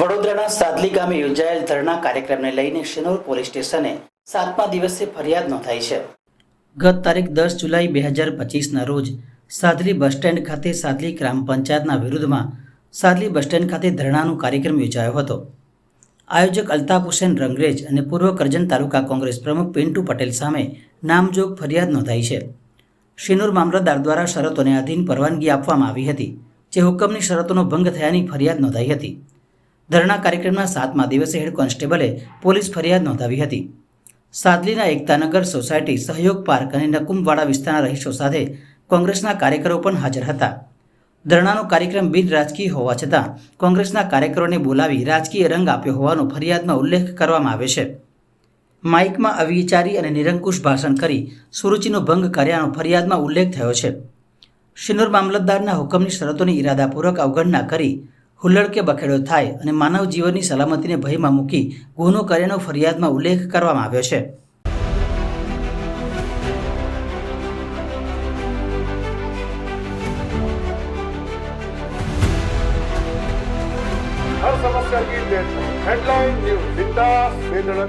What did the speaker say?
વડોદરાના સાદલી ગામે યોજાયેલ ધરણા કાર્યક્રમને લઈને શિનોર પોલીસ સ્ટેશને સાતમા દિવસે ફરિયાદ નોંધાઈ છે. ગત તારીખ દસ જુલાઈ બે હજાર પચીસના રોજ સાદલી બસ સ્ટેન્ડ ખાતે સાદલી ગ્રામ પંચાયતના વિરુદ્ધમાં સાદલી બસ સ્ટેન્ડ ખાતે ધરણાનો કાર્યક્રમ યોજાયો હતો. આયોજક અલ્તાફ હુસેન રંગરેજ અને પૂર્વ કરજણ તાલુકા કોંગ્રેસ પ્રમુખ પિન્ટુ પટેલ સામે નામજોગ ફરિયાદ નોંધાઈ છે. શિનોર મામલતદાર દ્વારા શરતોને આધીન પરવાનગી આપવામાં આવી હતી. જે હુકમની શરતોનો ભંગ થયાની ફરિયાદ નોંધાઈ હતી. ધરણા કાર્યક્રમના સાતમા દિવસે હેડ કોન્સ્ટેબલે પોલીસ ફરિયાદ નોંધાવી હતી. સાદલીના એકતાનગર સોસાયટી સહયોગ પાર્ક અને નકુમવાડા વિસ્તારના રહીશો સાથે કોંગ્રેસના કાર્યકરો પણ હાજર હતા. ધરણાનો કાર્યક્રમ બિન રાજકીય હોવા છતાં કોંગ્રેસના કાર્યકરોને બોલાવી રાજકીય રંગ આપ્યો હોવાનો ફરિયાદમાં ઉલ્લેખ કરવામાં આવે છે. માઇકમાં અવિચારી અને નિરંકુશ ભાષણ કરી સુરુચિનો ભંગ કર્યાનો ફરિયાદમાં ઉલ્લેખ થયો છે. શિનોર મામલતદારના હુકમની શરતોની ઇરાદાપૂર્વક અવગણના કરી હુલ્લડ કે બખેડો થાય અને માનવ જીવનની સલામતીને ભયમાં મૂકી ગુનો કર્યાનો ફરિયાદમાં ઉલ્લેખ કરવામાં આવ્યો છે.